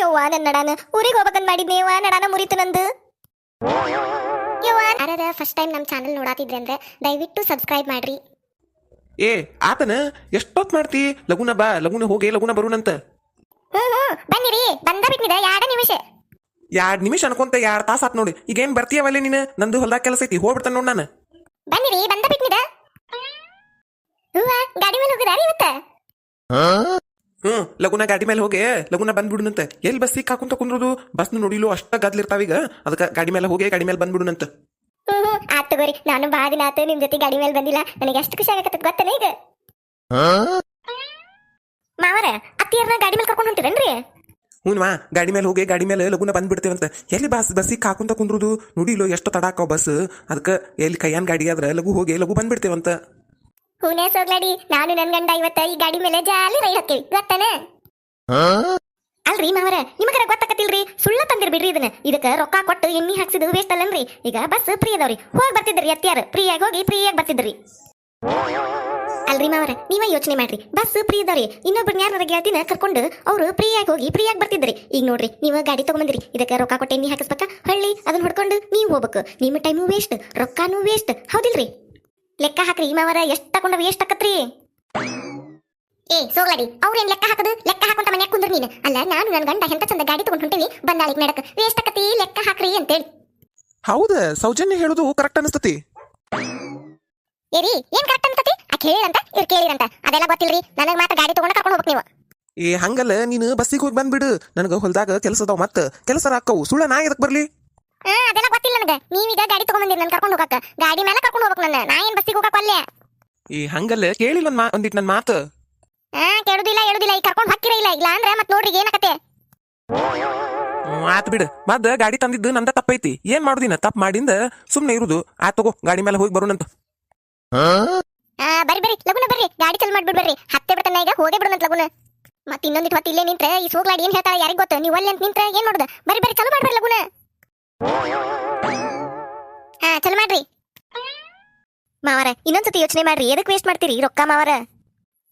ಯವ್ವ ನನ್ನ ನಡಾನ? ಊರಿಗೆ ಹೋಗ್ಬೇಕಂತ ಮಾಡಿದ್ನೇವ ನಡಾನ ಮುರಿತು ನಂದು? ಯವ್ವ ಯಾರ ಫಸ್ಟ್ ಟೈಮ್ ನಮ್ಮ ಚಾನಲ್ ನೋಡಾತಿದ್ರೆ ಅಂದ್ರೆ ದಯವಿಟ್ಟು ಸಬ್ಸ್ಕ್ರೈಬ್ ಮಾಡ್ರಿ. ಏ ಆತನ? ಎಷ್ಟೊತ್ ಮಾಡ್ತಿ? ಲಗುನ ಬಾ ಲಗುನ ಹೋಗಿ ಲಗುನ ಬರುನಂತ. ಹ್ಮ್ ಹ್ಮ್. ಬನ್ನಿರಿ ಬಂದ ಬಿಟ್ಟಿದ ಎರಡು ನಿಮಿಷ. ಎರಡ್ ನಿಮಿಷ ಅನ್ಕೊಂತ ಎರಡ್ ತಾಸ ಆತ್ ನೋಡಿ. ಈಗೇನ್ ಬರ್ತೀಯವಲ್ಲೇ ನೀನು? ನಂದು ಹೊಲ್ದಾಗ ಕೆಲಸ ಐತಿ ಹೋಗ್ಬಿಡ್ತಾನ ನೋಡ್ ನಾನು. ಬನ್ನಿರಿ ಬಂದ ಬಿಟ್ಟಿದ ಹೂವ ಗಾಡಿ ಮೇಲೆ ಹೋಗಿದಾರಿ ಇವತ್ತ? ಹ್ಮ್ ಲಗುನ ಗಾಡಿ ಮೇಲೆ ಹೋಗಿ ಲಗುನ ಬಂದ್ಬಿಡುನಂತ ಎಲ್ಲಿ ಬಸ್ ಹಾಕೊಂತ ಕುಂದ್ರದು? ಬಸ್ ನೋಡಿಲು ಅಷ್ಟ ಗದ್ಲಿರ್ತಾವೀಗ ಅದಕ್ಕ ಗಾಡಿ ಮೇಲೆ ಹೋಗಿ ಗಾಡಿ ಮೇಲೆ ಬಂದ್ಬಿಡುನಂತ ಆತ್ ತಗೋರಿ ನಾನು ಬಾ ದಿನ ಆತು ನಿಮ್ ಜೊತೆ ಗಾಡಿ ಮೇಲೆ ಬಂದಿಲ್ಲ. ನನಗೆ ಎಷ್ಟು ಖುಷಿ ಆಗತ್ತ ಗೊತ್ತಲ್ಲ ಈಗ? ಮಾವರ ಅತ್ತಿಯರ್ನ ಗಾಡಿ ಮೇಲೆ ಕರ್ಕೊಂಡು ಹೊಂಟಿರೇನ್ರಿ? ಹ್ಞೂನ್ವಾ ಗಾಡಿ ಮೇಲೆ ಹೋಗಿ ಗಾಡಿ ಮೇಲೆ ಲಗುನ ಬಂದ್ಬಿಡ್ತೇವಂತ ಎಲ್ಲಿ ಬಸ್ ಬಸ್ಸಿಗೆ ಹಾಕೊಂತ ಕುಂದ್ರುದು? ನೋಡಿಲು ಎಷ್ಟು ಹಾಕೋ ಬಸ್? ಅದಕ್ಕೆ ಎಲ್ಲಿ ಕೈಯನ್ ಗಾಡಿ ಆದ್ರೆ ಲಗು ಹೋಗಿ ಲಗು ಬಂದ್ಬಿಡ್ತೇವಂತ ಹೂನೇ ಸೋಗ್ಲಾಡಿ ನಾನು ನನ್ ಗಂಡ ಇವತ್ತ ಈ ಗಾಡಿ ಮೇಲೆ ಜಾಲಿ ರೈಡ್ ಹಾಕಿವಿ ಗೊತ್ತೇನ? ಅಲ್ರಿ ಮಾವರ ನಿಮಗರ ಗೊತ್ತಾಕತಿಲ್ರಿ ಸುಳ್ಳ ತಂದಿರ್ ಬಿಡ್ರಿ ಇದನ್ನ. ಇದಕ್ಕ ರೊಕ್ಕ ಕೊಟ್ಟು ಎಣ್ಣಿ ಹಾಕ್ಸಿದ್ದು ವೇಸ್ಟ್ ಅಲ್ಲನ್ರಿ. ಈಗ ಬಸ್ ಫ್ರೀ ಅದಾವ್ರಿ. ಹೋಗಿ ಬರ್ತಿದ್ರಿ ಅತ್ಯಾರ ಫ್ರೀಯಾಗಿ ಹೋಗಿ ಫ್ರೀಯಾಗಿ ಬರ್ತಿದ್ರಿ. ಅಲ್ರಿ ಮಾವರ ನೀವ ಯೋಚನೆ ಮಾಡ್ರಿ. ಬಸ್ ಫ್ರೀ ಅದಾವ್ರಿ. ಇನ್ನೊಬ್ರು ಯಾರ ಗೆಳತಿನ ಕರ್ಕೊಂಡು ಅವ್ರು ಫ್ರೀಯಾಗಿ ಹೋಗಿ ಫ್ರೀಯಾಗಿ ಬರ್ತಿದ್ರಿ. ಈಗ ನೋಡ್ರಿ ನೀವ ಗಾಡಿ ತಗೊಂಬಂದ್ರಿ. ಇದಕ್ಕೆ ರೊಕ್ಕ ಕೊಟ್ಟು ಎಣ್ಣಿ ಹಾಕಿಸ್ಬೇಕ? ಹಳ್ಳಿ ಅದನ್ನ ಹೊಡ್ಕೊಂಡು ನೀವು ಹೋಗ್ಬೇಕು. ನಿಮ್ಮ ಟೈಮು ವೇಸ್ಟ್ ರೊಕ್ಕನೂ ವೇಸ್ಟ್ ಹೌದಿಲ್ರಿ? ಲೆಕ್ಕ ಹಾಕ್ರಿ ಮಾವರ ಎಷ್ಟು ತಗೊಂಡವ ಎಷ್ಟು ಆಕತ್ರಿ ಏ ಸೋಗ್ಲಡಿ ಅವ್ರೇನ್ ಲೆಕ್ಕ ಹಾಕದು? ಲೆಕ್ಕ ಹಾಕೊಂಡ ಮನ್ಯಾಗ ಕುಂದ್ರ ನೀನು. ಅಲ್ಲ ನಾನು ನನ್ನ ಗಂಡ ಎಂತ ಚಂದ ಗಾಡಿ ತಗೊಂಡ್ ಹೊಂಟಿವಿ ಬಂದಾಳಿಗೆ ನಡಕ. ವೇಸ್ಟ್ ಆಕತಿ ಲೆಕ್ಕ ಹಾಕ್ರಿ ಅಂತೇಳಿ. ಹೌದ ಸೌಜನ್ಯ ಹೇಳುದು ಕರೆಕ್ಟ್ ಅನಿಸ್ತತಿ. ಏರಿ ಏನ್ ಕರೆಕ್ಟ್ ಅನ್ಸತಿ ಆ ಕೇಳಿರಂತ ಇವ್ರು ಕೇಳಿರಂತ. ಅದೆಲ್ಲ ಗೊತ್ತಿಲ್ರಿ ನನಗೆ ಮಾತ್ರ ಗಾಡಿ ತಗೊಂಡ ಕರ್ಕೊಂಡು ಹೋಗ್ಬೇಕು ನೀವು. ಏ ಹಂಗಲ್ಲ ನೀನು ಬಸ್ಸಿಗೆ ಹೋಗಿ ಬಂದ್ಬಿಡು. ನನಗ ಹೊಲದಾಗ ಕೆಲಸ ಮತ್ತೆ ಮತ್ತ. ಕೆಲಸ ಹಾಕವು. ಸುಳ್ಳ ನಾ ಎದಕ್ ಬರ್ಲಿ? ಹಾ ಅದೆಲ್ಲ ಗೊತ್ತಿಲ್ಲ ನನಗೆ. ನೀವೀಗ ಗಾಡಿ ತಗೊಂಬಂದಿರಿ ನನ್ ಕರ್ಕೊಂಡು ಹೋಗಕ್ಕ. ಗಾಡಿ ಮೇಲೆ ಕರ್ಕೊಂಡು ಹೋಗ್ಬೇಕು ನನ್ನ. ನಾ ಏನ್ ಬಸ್ಸಿಗೆ ಹೋಗಕ್ಕೆ ಅಲ್ಲೇ? ಈ ಹಂಗಲ್ಲ ಕೇಳಿಲ್ಲ ಒಂದ್ ಮಾ ಒಂದಿಟ್ ನನ್ ಮಾತು. ಹಾ ಕೇಳುದಿಲ್ಲ ಹೇಳುದಿಲ್ಲ. ಈ ಕರ್ಕೊಂಡು ಹಾಕಿರ ಇಲ್ಲ? ಇಲ್ಲ ಅಂದ್ರೆ ಮತ್ತೆ ನೋಡ್ರಿ ಏನಕತೆ. ಹ್ಮ್, ಆತ್ ಬಿಡು. ಮದ್ ಗಾಡಿ ತಂದಿದ್ದು ನಂದ ತಪ್ಪೈತಿ. ಏನ್ ಮಾಡುದಿನ ತಪ್ಪ ಮಾಡಿಂದ ಸುಮ್ನೆ ಇರುದು. ಆ ತಗೋ ಗಾಡಿ ಮೇಲೆ ಹೋಗಿ ಬರೋಣಂತ. ಆ ಬರ್ರಿ ಬರ್ರಿ. ಲಗುನ ಬರ್ರಿ. ಗಾಡಿ ಚಲ್ ಮಾಡ್ಬಿಡ್ ಬರ್ರಿ. ಹತ್ತೆ ಬಿಡ್ತಾನ ಈಗ ಹೋಗೇ ಬಿಡೋಣಂತ ಲಗುನ. ಮತ್ತೆ ಇನ್ನೊಂದಿಟ್ ಹೊತ್ತು ಇಲ್ಲೇ ನಿಂತ್ರೆ ಈ ಸೋಗ್ಲಾಡಿ ಏನ್ ಹೇಳ್ತಾಳೆ ಯಾರಿಗ್ ಗೊತ್ತು? ನೀವು ಅಲ್ಲಿ ಅಂತ ನಿಂತ್ರೆ ಏನ್ ಮಾಡುದ ಬರ್ರಿ ಬರ್ರಿ ಚಲೋ ಮಾಡ್ರಿ ಲಗುನ. ಹಾ ಚಲೋ ಮಾಡ್ರಿ. ಮಾವರ ಇನ್ನೊಂದ್ಸತಿ ಯೋಚನೆ ಮಾಡ್ರಿ. ಎದಕ್ಕೆ ವೇಸ್ಟ್ ಮಾಡ್ತೀರಿ? ರೊಕ್ಕ ಮಾವರ.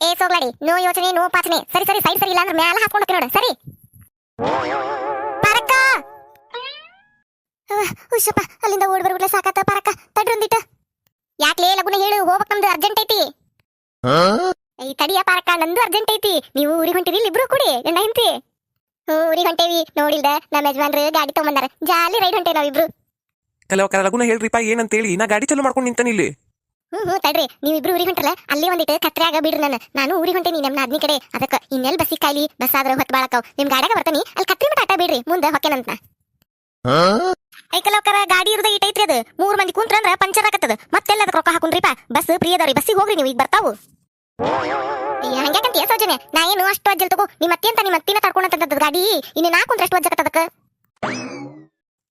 ಏ ಸೋಗ್ಲಾಡಿ ನೋ ಯೋಚನೆ ನೋ ಪಾಚನೆ ಸರಿ ಸರಿ ಸೈಡ್ ಸರಿ ಇಲ್ಲ ಅಂದ್ರೆ ಮ್ಯಾಲ ಹಾಕೊಂಡು ನೋಡ. ಸರಿ. ಪರಕ್ಕ! ಹುಷಪ್ಪ ಅಲ್ಲಿಂದ ಓಡ್ ಬರ್ಬಿಡ್ಲೆ ಸಾಕಾತ ಪರಕ್ಕ. ತಡ್ರೊಂದಿಟ್ಟ ಯಾಕ್ಲೇ ಲಗುನ ಹೇಳು ಹೋಗ್ಬೇಕು ನಮ್ದು ಅರ್ಜೆಂಟ್ ಐತಿ. ಈ ತಡಿಯ ಪಾರಕ್ಕ ನಂದು ಅರ್ಜೆಂಟ್ ಐತಿ. ನೀವು ಊರಿಗೆ ಹೊಂಟಿರಿ ಇಲ್ಲಿ ಇಬ್ರು ಕೂಡಿ ಗಂಡ ಹೆಂಡತಿ. ಹ್ಞೂ ಊರಿಗೆ ಹೊಂಟೇವಿ. ನೋಡಿಲ್ದ ನಮ್ಮ ಯಜಮಾನ್ರು ಗಾಡಿ ತಗೊಂಬಂದಾರ. ಜಾಲಿ ರೈಡ್ ಹೊಂಟೇವಿ ನಾವಿಬ್ರು. ಕೆಲವ ಲಗುನ ಹೇಳ್ರಿಪ್ಪ ಏನಂತೇಳಿ ನಾ ಗಾಡಿ ಚಲೋ ಮಾಡ್ಕೊಂಡು ನಿಂತಾನ ಇಲ್ಲಿ? ಹ್ಞೂ ಹ್ಞೂ ತಡ್ರಿ. ನೀವಿಬ್ರು ಇಬ್ರು ಊರಿಗೆ ಹೊಂಟ್ರಲ್ಲ ಅಲ್ಲಿ ಒಂದಿಟ್ಟು ಕತ್ರೆಯಾಗ ಬಿಡ್ರಿ ನಾನು ನಾನು ಊರಿಗೆ ಹೊಂಟೇನಿ ನಮ್ಮ ನಾದ್ನಿ ಕಡೆ. ಅದಕ್ಕೆ ಇನ್ನೆಲ್ಲಿ ಬಸ್ಸಿಗೆ ಕಾಯ್ಲಿ ಬಸ್ ಆದ್ರೆ ಹೊತ್ತು ಬಾಳಕವ್ ನಿಮ್ ಗಾಡಿಯಾಗ ಬರ್ತಾನಿ ಅಲ್ಲಿ ಕತ್ರಿ ಮಟ ಆಟ ಬಿಡ್ರಿ. ಮುಂದೆ ಹೊಕ್ಕೇನಂತ ಐಕಲೋಕರ ಗಾಡಿ ಇರದ ಇಟ್ ಐತ್ರಿ ಅದು. ಮೂರ್ ಮಂದಿ ಕುಂತ್ರಂದ್ರ ಪಂಚರ್ ಆಗತ್ತದ ಮತ್ತೆಲ್ಲ ಅದಕ್ಕೆ ರೊಕ್ಕ ಹಾಕೊಂಡ್ರಿಪ್ಪ ಬಸ್ ಪ್ರಿಯದವ್ರಿ ಬಸ್ಸಿಗೆ ಹೋಗ್ರಿ ನೀವು ಈಗ ಬರ್ತಾವು. ಹಂಗ್ಯಾಕಂತ ಸೌಜನ್ಯ? ನಾ ಏನು ಅಷ್ಟು ಅಜ್ಜಲ್ ತಗೋ? ನಿಮ್ಮ ಅತ್ತಿ ಅಂತ ನಿಮ್ಮ ಅತ್ತಿನ ತಡ್ಕೊಂಡಂತದ ಗಾಡಿ? ಇನ್ನು ನಾ ಕುಂತ್ರ ಎಷ್ಟು ಅಜ್ಜಕತ್ತದಕ್ಕ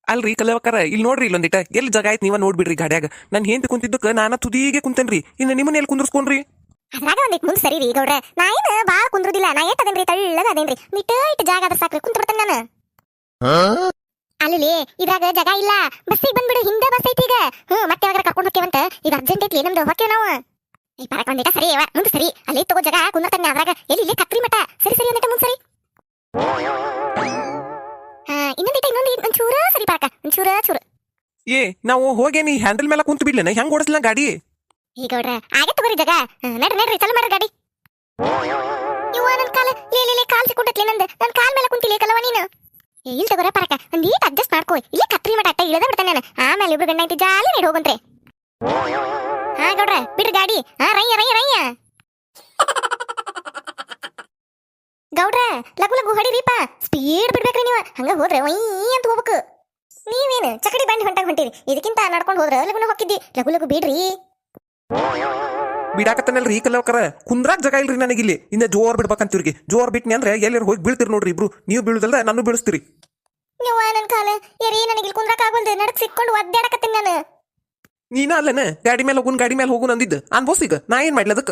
ಅಲ್ರಿ ಕಲವಕರ ಇಲ್ಲಿ ನೋಡ್ರಿ ಇಲ್ಲೊಂದಿಟ. ಎಲ್ಲಿ ಜಾಗ ಆಯ್ತು ನೀವ ನೋಡ್ಬಿಡ್ರಿ ಗಾಡ್ಯಾಗ. ನನ್ ಹೆಂಡತಿ ಕುಂತಿದ್ದಕ್ಕ ನಾನ ತುದಿಗೆ ಕುಂತೇನ್ರಿ. ಇನ್ನು ನಿಮ್ಮನ್ನ ಎಲ್ಲಿ ಕುಂದ್ರಸ್ಕೊಂಡ್ರಿ? ಅದ್ರಾಗ ಒಂದಿಟ್ ಮುಂದೆ ಸರಿ ರೀ ಗೌಡ್ರೆ. ನಾ ಏನು ಭಾಳ ಕುಂದ್ರುದಿಲ್ಲ. ನಾ ಏಟ್ ಅದೇನ್ರಿ? ತಳ್ಳಗ ಅದೇನ್ರಿ. ನಿಟ್ಟ ಇಟ್ಟು ಜಾಗ ಅದ ಸಾಕ್ರಿ. ಕುಂತ ಬಿಡ್ತೇನೆ ನಾನು. ಅಲ್ಲಿ ಇದ್ರಾಗ ಜಾಗ ಇಲ್ಲ. ಬಸ್ಸಿಗೆ ಬಂದ್ಬಿಡು ಹಿಂದೆ ಬಸ್ ಐತಿ ಈಗ. ಹ್ಮ್ ಮತ್ತೆ ಯಾವಾಗ ಕರ್ಕೊಂಡು ಹೋಗ್ತೇವಂತ ಈಗ ಅರ್ಜೆಂಟ್ ಐತಿ ನಮ್ದು? ಹೋಗ್ತೇವೆ ನಾವು. ಈ ಪರಕ್ ಒಂದಿಟ ಸರಿ ಅವ ಮುಂದೆ ಸರಿ. ಅಲ್ಲಿ ತಗೋ ಜಗ ಕುಂದರ್ತಂಗ ಅದ್ರಾಗ. ಎಲ್ಲಿ ಇಲ್ಲೇ ಕತ್ರಿ ಮಟ ಸರಿ ಸರಿ ಒಂದಿಟ ಮುಂದೆ ಸರಿ. ಹಾ ಇನ್ನೊಂದಿಟ ಇನ್ನೊಂದು ಒಂಚೂರ ಸರಿ ಪರಕ ಒಂಚೂರ ಚೂರು. ಏ ನಾವು ಹೋಗೇನಿ ಹ್ಯಾಂಡಲ್ ಮೇಲೆ ಕುಂತು ಬಿಡ್ಲೇನ? ಹೆಂಗ್ ಓಡಿಸ್ಲ ಗಾಡಿ? ಈಗ ಗೌಡ್ರೆ ಆಗೇ ತಗೋರಿ ಜಗ. ನಡ್ರಿ ನಡ್ರಿ ಚಲ ಮಾಡ್ರಿ ಗಾಡಿ. ಇವ ನನ್ ಕಾಲ ಲೇ ಲೇ, ಲೇ ಕಾಲ್ ಸಿಕ್ಕೊಂಡತ್ಲೆ ನಂದ. ನನ್ ಕಾಲ್ ಮೇಲೆ ಕುಂತಿಲ್ಲ ಕಲವ ನೀನು. ಏ, ಇಲ್ಲಿ ತಗೋರ ಪರಕ ನೀಟ್ ಅಡ್ಜಸ್ಟ್ ಮಾಡ್ಕೋ. ಇಲ್ಲಿ ಕತ್ರಿ ಮಟ ಅಟ್ಟ ಇಳದ ಬಿಡ್ತಾನೆ ನಾನು. ಆಮೇಲೆ ಇಬ್ರು ಗಂಡ ಐತಿ ಜಾಲಿ ನೀಡ್ ಹೋಗಂತ್ರೆ ಹಾ ಗೌಡ್ರೆ ಬಿಡ್ರಿ ಗಾಡಿ. ಹಾ ರಯ್ಯ ರಯ್ಯ ರಯ್ಯ. ಗೌಡ್ರ ಲಗು ಲಗು ಹೊಡಿರಿಪ್ಪ ಸ್ಪೀಡ್ ಬಿಡ್ಬೇಕ್ರಿ ನೀವು. ಹಂಗ ಹೋದ್ರೆ ಒಯ್ಯ ಅಂತ ಹೋಗ್ಬೇಕು. ನೀವೇನು ಚಕಡಿ ಬಂಡಿ ಹೊಂಟಾಗ ಹೊಂಟಿರಿ. ಇದಕ್ಕಿಂತ ನಡ್ಕೊಂಡು ಹೋದ್ರ ಲಗುನ ಹೊಕ್ಕಿದ್ದಿ. ಲಗು ಲಗು ಬಿಡ್ರಿ. ಬಿಡಾಕತ್ತನಲ್ರಿ ಕಲವಕರ ಕುಂದ್ರಾಕ್ ಜಾಗ ಇಲ್ರಿ ಇಲ್ಲಿ ಇನ್ನ ಜೋರ್ ಬಿಡ್ಬೇಕಂತಿವ್ರಿಗೆ ಜೋರ್ ಬಿಟ್ನಿ ಅಂದ್ರೆ ಎಲ್ಲರೂ ಹೋಗಿ ಬೀಳ್ತೀರಿ ನೋಡ್ರಿ ಇಬ್ರು. ನೀವು ಬೀಳುದಲ್ದ ನಾನು ಬೀಳಿಸ್ತೀರಿ. ನೀವು ನನ್ ಕಾಲ. ಎರಿ ನನಗೆ ಇಲ್ಲಿ ಕುಂದ್ರಕ್ ಆಗಲ್ದು. ನಡಕ್ ಸಿಕ್ಕೊಂಡು ಒದ್ದಾಡಕತ್ತೀನಿ ನಾನು. ನೀನ ಅಲ್ಲನ ಗಾಡಿ ಮೇಲೆ ಹೋಗುನ್ ಗಾಡಿ ಮೇಲೆ ಹೋಗುನ್ ಅಂದಿದ್ದು. ಅನ್ಬೋಸ್ ಈಗ. ನಾ ಏನ್ ಮಾಡ್ಲಿ ಅದಕ್ಕ?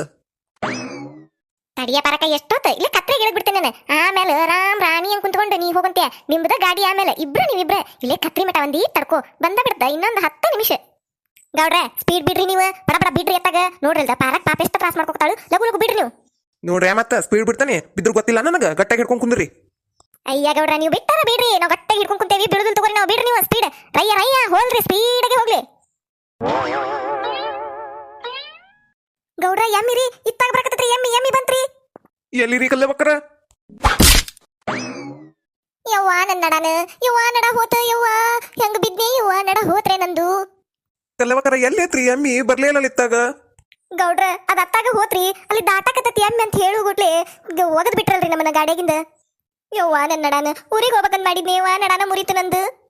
ತಡಿಯ ಪರಕ ಎಷ್ಟೊತ್ತ? ಇಲ್ಲ ಕತ್ರೆ ಇಳಿದ್ ಬಿಡ್ತೇನೆ ನಾನು. ಆಮೇಲೆ ರಾಮ್ ರಾಣಿ ಅಂತ ಕುಂತ್ಕೊಂಡು ನೀ ಹೋಗಂತ್ಯ? ನಿಮ್ದ ಗಾಡಿ ಆಮೇಲೆ. ಇಬ್ರು ನೀವಿಬ್ರೆ. ಇಲ್ಲೇ ಕತ್ರಿ ಮಠ ಒಂದಿ ತಡ್ಕೋ. ಬಂದ ಬಿಡ್ತ ಇನ್ನೊಂದು ಹತ್ತು ನಿಮಿಷ. ಗೌಡ್ರೆ ಸ್ಪೀಡ್ ಬಿಡ್ರಿ ನೀವು. ಬಡ ಬಡ ಬಿಡ್ರಿ ಎತ್ತಾಗ. ನೋಡ್ರಿಲ್ದ ಪಾರಕ್ ಪಾಪ ಎಷ್ಟು ತ್ರಾಸ ಮಾಡ್ಕೊತಾಳು ಲಗು ಲಗು ಬಿಡ್ರಿ ನೀವು. ನೋಡ್ರಿ ಮತ್ತ ಸ್ಪೀಡ್ ಬಿಡ್ತಾನೆ. ಬಿದ್ರು ಗೊತ್ತಿಲ್ಲ ನನಗೆ. ಗಟ್ಟಾಗಿ ಹಿಡ್ಕೊಂಡು ಕುಂದ್ರಿ. ಅಯ್ಯ ಗೌಡ್ರ ನೀವು ಬಿಟ್ಟಾರ ಬಿಡ್ರಿ. ನಾವು ಗಟ್ಟಾಗಿ ಹಿಡ್ಕೊಂಡು ಕುಂತೇವಿ. ಬಿಡುದಿಲ್ಲ ತಗೋರಿ ನಾವು. ಬಿಡ್ರಿ ನೀವು ಸ್ಪೀಡ್ ರಯ್ಯ ರಯ್ಯ ಹೋಲ್ರಿ ಸ್ಪೀಡಾಗಿ ಹೋಗ್ಲಿ. ಗೌಡ್ರ ಎಮ್ಮಿರಿ. ಇತ್ತಾಗ ಬರಕತ್ತೈತ್ರಿ. ಎಮ್ಮಿ ಎಮ್ಮಿ ಬಂತ್ರಿ. ಎಲ್ಲಿರಿ ಬಕ್ರ ಯವ್ವ ನನ್ನ ನಡಾನ. ಯವ್ವ ನಡ ಹೋತ ಯವ್ವ. ಹೆಂಗ್ ಬಿದ್ನಿ ಯವ್ವ ನಡ ಹೋತ್ರೆ ನಂದು. ಕಲ್ಲವಕ್ರ ಎಲ್ಲೈತ್ರಿ? ಎಮ್ಮಿ ಬರ್ಲೇ ಇಲ್ಲ ಇತ್ತಾಗ. ಗೌಡ್ರ ಅದ ಅತ್ತಾಗ ಹೋತ್ರಿ. ಅಲ್ಲಿ ದಾಟಾಕತ್ತೈತಿ ಎಮ್ಮಿ ಅಂತ ಹೇಳು ಗುಟ್ಲೆ. ಒಗದ್ ಬಿಟ್ರಲ್ರಿ ನಮ್ಮನ್ನ ಗಾಡಿಯಾಗಿಂದ. ಯವ್ವ ನನ್ನ ನಡಾನ. ಊರಿಗೆ ಹೋಗ್ಬೇಕಂತ ಮಾಡಿದ್ನಿ. ಯವ್ವ ನಡಾನ ಮುರಿತು ನಂದು.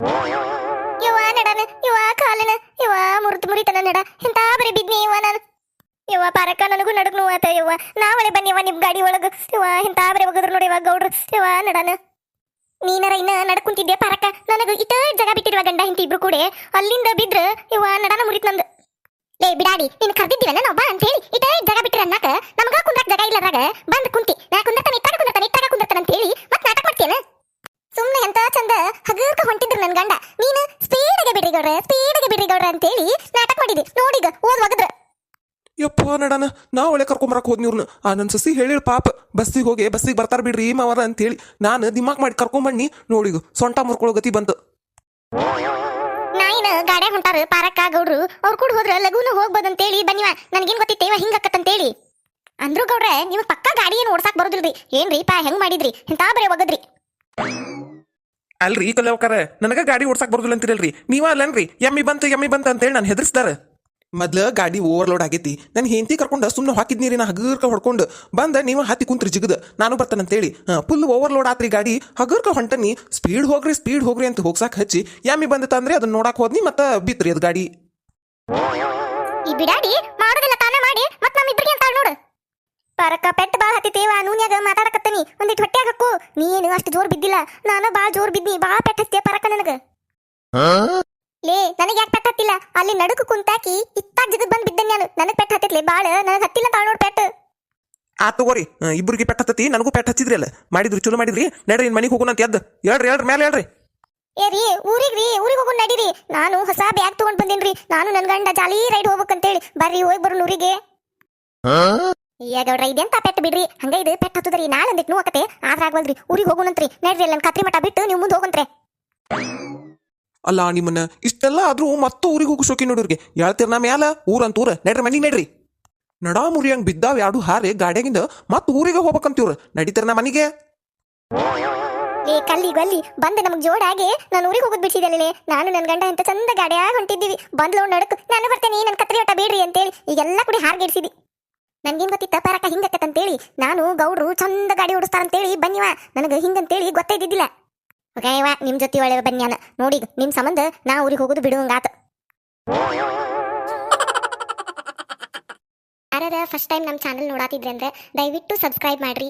ಯವ್ವ ನಡನ, ಯವ್ವ ಕಾಲನ, ಯವ್ವ ಮುರಿತು ಮುರಿತನ ನಡ. ಎಂತ ಬರೀ ಬಿದ್ನಿ ಯವ್ವ ನಾನು. ಯವ್ವ ಪಾರಕ್ಕ ನನಗೂ ನಡಕ್ ನೋವಾತ ಯವ್ವ. ನಾವಳೆ ಬನ್ನಿ ಯವ್ವ ನಿಮ್ ಗಾಡಿ ಒಳಗ. ಯವ್ವ ಎಂತ ಬರೀ ಹೋಗಿದ್ರು ನೋಡಿ ಯವ್ವ ಗೌಡ್ರು. ಯವ್ವ ನಡನ. ನೀನರ ಇನ್ನ ನಡ್ಕೊಂತಿದ್ದೆ ಪಾರಕ್ಕ? ನನಗ ಇಟ ಜಗ ಬಿಟ್ಟಿರುವ ಗಂಡ ಹಿಂತಿ ಇಬ್ರು ಕೂಡ. ಅಲ್ಲಿಂದ ಬಿದ್ರ ಯವ್ವ ನಡನ ಮುರಿತ್ ನಂದು. ಲೇ ಬಿಡಾಡಿ, ನೀನು ಕರ್ದಿದ್ದೀವಲ್ಲ ನಾವು ಬಾ ಅಂತ ಹೇಳಿ. ಇಟ ಜಾಗ ಬಿಟ್ಟಿರ ಅನ್ನಕ ನಮಗ ಕುಂದ್ರಕ್ ಜಾಗ ಇಲ್ಲದಾಗ ಬಂದ್ ಕುಂತಿ ನಾ ಕುಂದರ್ತಾನೆ ಇಟ್ಟಾಗ ಕುಂದರ್ತಾನೆ ಇಟ್ಟಾಗ ಕುಂದರ್ತಾನೆ ಅಂತ ಹೇಳಿ ಮತ್ ನಾಟಕ ಮಾಡ್ತೇನ ಸುಮ್ನೆ ಎಂತ ಚಂದ ಹಗರ್ಕ ಹೊಂಟಿದ್ರು ನನ್ ಗಂಡ ನೀನು ಸ್ಪೀಡಾಗೆ ಬಿಡ್ರಿ ಗೌಡ್ರ ಸ್ಪೀಡಾಗೆ ಬಿಡ್ರಿ ಗೌಡ್ರ ಅಂತ ಹೇಳಿ ನಾಟಕ ಮಾಡಿದಿ ನೋಡಿಗ ಓದ್ ಒಗದ್ರ ಯಪ್ಪ ನಾ ಒಳ್ಳೆ ಕರ್ಕೊಂಬರಕ್ ಹೋದ್ನಿ ಇವ್ರನ್ನ ಆ ನನ್ನ ಸಸಿ ಹೇಳಿಳ ಪಾಪ ಬಸ್ಸಿಗೆ ಹೋಗಿ ಬಸ್ಸಿಗೆ ಬರ್ತಾರ ಬಿಡ್ರಿ ಮಾವರ ಅಂತೇಳಿ ನಾನು ದಿಮಾಕ್ ಮಾಡಿ ಕರ್ಕೊಂಬಣ್ಣಿ ನೋಡಿಗು ಸೊಂಟ ಮುರ್ಕೊಳ್ಳೋ ಗತಿ ಬಂತು. ನಾಯಿನ ಗಾಡ್ಯಾಗ ಹೊಂಟಾರ ಪಾರಕ್ಕ ಗೌಡ್ರು. ಅವ್ರು ಕೂಡ ಹೋದ್ರ ಲಘುನ ಹೋಗ್ಬೋದು ಅಂತೇಳಿ ಬನ್ನಿವ ನನಗೇನು ಗೊತ್ತಿತ್ತೇವ ಹೇಳಿ ಅಂದ್ರು ಗೌಡ್ರೆ ನೀವ್ ಪಕ್ಕ ಗಾಡಿ ಏನು ಓಡ್ಸಾಕ್ ಬರೋದಿಲ್ರಿ. ಏನ್ರಿ ಪಾ ಹೆಂಗ್ ಮಾಡಿದ್ರಿ? ಇಂಥ ಬರೇ ಒಗದ್ರಿ. ಅಲ್ರಿ ಕಲಾವಕರ ನನಗ ಗಾಡಿ ಓಡ್ಸಕ್ ಬರೋದಿಲ್ಲ ಅಂತೀರಲ್ರಿ. ನೀವ ಅಲ್ಲನ್ರಿ ಎಮ್ಮಿ ಬಂತು ಎಮ್ಮಿ ಬಂತು ಅಂತೇಳಿ ನಾನು ಹೆದರ್ಸ್ತಾರ ಮೊದ್ಲ ಗಾಡಿ ಓವರ್ಲೋಡ್ ಆಗೈತಿ. ನನ್ನ ಹೆಂಡತಿ ಕರ್ಕೊಂಡು ಸುಮ್ಮನೆ ಹಾಕಿದ ನಾ ಹಗರ್ಕ ಹೊಡ್ಕೊಂಡು ಬಂದ ನೀವು ಹತ್ತಿ ಕುಂತ್ರಿ ಜಿಗದ. ನಾನು ಬರ್ತಾನಂತೇಳಿ ಫುಲ್ ಓವರ್ಲೋಡ್ ಆತ್ರಿ ಗಾಡಿ. ಹಗರ್ಕ ಹೊಂಟನಿ. ಸ್ಪೀಡ್ ಹೋಗ್ರಿ ಸ್ಪೀಡ್ ಹೋಗ್ರಿ ಅಂತ ಹೋಗ್ಸಾಕ್ ಹಚ್ಚಿ ಎಮ್ಮಿ ಬಂದತಂದ್ರೆ ಅದನ್ನ ನೋಡಕ್ ಹೋದ್ನಿ ಮತ್ತ ಬಿತ್ರಿ ಅದು ಗಾಡಿ. ಈ ಬಿಡಾಡಿ ಮಾಡೋದಿಲ್ಲ ತಾನೇ ಮಾಡಿ ಮತ್ತೆ ಅಂತ ನೋಡು. ಪರಕ ಪೆಟ್ ಬಾಳ ಹತ್ತಿತೇವ ನೂನ್ಯಾಗ ಮಾತಾಡಕತ್ತೀನಿ. ಒಂದಿಟ್ ಹೊಟ್ಟೆಯಾಗ ಹಾಕು ನೀನು ಅಷ್ಟು ಜೋರ್ ಬಿದ್ದಿಲ್ಲ. ನಾನು ಬಾಳ ಜೋರ್ ಬಿದ್ದಿ ಬಾಳ ಪೆಟ್ಟ ಹತ್ತಿಯ ಪರಕ ನನಗ. ಲೇ ನನಗೆ ಯಾಕೆ ಪೆಟ್ ಹತ್ತಿಲ್ಲ? ಅಲ್ಲಿ ನಡುಕು ಕುಂತಾಕಿ ಇತ್ತಾಗ ಜಿಗದ್ ಬಂದ್ ಬಿದ್ದೆ ನಾನು. ನನಗ್ ಪೆಟ್ ಹತ್ತಿತ್ಲೆ ಬಾಳ ನನಗೆ ಹತ್ತಿಲ್ಲ ತಾಳ್ ನೋಡ್ ಪೆಟ್. ಆ ತಗೋರಿ. ಇಬ್ಬರಿಗೆ ಇಬ್ರಿಗೆ ಪೆಟ್ ಹತ್ತತಿ ನನಗೂ ಪೆಟ್ ಹಚ್ಚಿದ್ರಿ ಅಲ್ಲ. ಮಾಡಿದ್ರಿ ಚಲೋ ಮಾಡಿದ್ರಿ. ನಡ್ರಿ ಮನೆಗೆ ಹೋಗೋಣ ಅಂತ ಎದ್ದು. ಹೇಳ್ರಿ ಹೇಳ್ರಿ ಮೇಲೆ ಹೇಳ್ರಿ. ಏ ರೀ ಊರಿಗ್ ರೀ ಊರಿಗೆ ಹೋಗೋಣ ನಡೀರಿ. ನಾನು ಹೊಸ ಬ್ಯಾಗ್ ತಗೊಂಡ್ ಬಂದೇನ್ರಿ ನಾನು ನನ್ ಗಂಡ ಜಾಲಿ ರೈಡ್ ಹೋಗ್ಬೇಕಂತೇಳಿ. ಬರ್ರಿ ಹೋಗಿ ಬರೋಣ ಊರಿಗೆ ಗೌಡ್ರ ಇದೆಂತ ಬಿಡ್ರಿ? ಹಂಗ ಇದು ಹತ್ತೋದ್ರಿ ಹತ್ತದ್ರಿ ನಾಳೆ ಅಂದಿಟ್ಟು ನೋಕತೆ ಆದ್ರ ಆಗ್ವಲ್ರಿ ಊರಿಗೆ ಹೋಗೋಣಂತ್ರಿ. ನಡ್ರಿ ಅಲ್ಲಿ ಕತ್ರಿ ಮಠ ಬಿಟ್ಟು ನೀವು ಮುಂದೆ ಹೋಗಂತ್ರೆ. ಅಲ್ಲ, ನಿಮ್ಮನ್ನ ಇಷ್ಟೆಲ್ಲ ಆದ್ರೂ ಮತ್ತೆ ಊರಿಗೆ ಹೋಗಿಸೋಕಿ ನೋಡ್ರಿಗೆ. ಹೇಳ್ತೀರ ನಾ ಮ್ಯಾಲ? ಊರಂತ ಊರ. ನಡ್ರಿ ಮನಿಗೆ ನಡ್ರಿ. ನಡಾ ಮುರಿಯಂಗ್ ಬಿದ್ದಾವ್ ಯಾಡು ಹಾರೆ ಗಾಡ್ಯಾಗಿಂದ ಮತ್ ಊರಿಗೆ ಹೋಗ್ಬೇಕಂತೀವ್ರ. ನಡೀತೀರ ನಾ ಮನಿಗೆ? ಏ, ಕಲ್ಲಿ, ಗಲ್ಲಿ, ಬಂದ ನಮಗ್ ಜೋಡಾಗಿ ನಾನು ಊರಿಗೆ ಹೋಗೋದ್ ಬಿಡ್ಸಿದಲ್ಲೇ ನಾನು ನನ್ನ ಗಂಡ ಅಂತ ಚಂದ ಗಾಡಿಯಾಗ ಹೊಂಟಿದ್ದೀವಿ. ಬಂದ್ಲು ನಡಕ್. ನಾನು ಬರ್ತೇನೆ ನನ್ನ ಕತ್ರಿ ಒಟ್ಟ ಬೇಡ್ರಿ ಅಂತೇಳಿ ಈಗೆಲ್ಲ ಕೂಡಿ ಹಾರ್ಗೆಡ್ಸಿದಿ ನನ್ಗೇನ್ ಗೊತ್ತಿತ್ತ? ಪರಕ ಹಿಂಗಕ್ಕತ್ತಂತೇಳಿ ನಾನು ಗೌಡ್ರು ಚಂದ ಗಾಡಿ ಓಡಿಸ್ತಾರಂತೇಳಿ ಬನ್ನಿವ ನನಗೆ ಹಿಂಗಂತೇಳಿ ಗೊತ್ತೇ ಇದ್ದಿದ್ದಿಲ್ಲ. ಓಕೆವಾ ನಿಮ್ ಜೊತೆ ಒಳ್ಳೆ ಬನ್ಯಾನ ನೋಡಿ, ನಿಮ್ ಸಂಬಂಧ ನಾ ಊರಿಗೆ ಹೋಗೋದು ಬಿಡುವಂಗಾತ ಯಾರ ಫಸ್ಟ್ ಟೈಮ್ ನಮ್ಮ ಚಾನಲ್ ನೋಡಾತಿದ್ರೆ ಅಂದ್ರೆ ದಯವಿಟ್ಟು ಸಬ್ಸ್ಕ್ರೈಬ್ ಮಾಡ್ರಿ.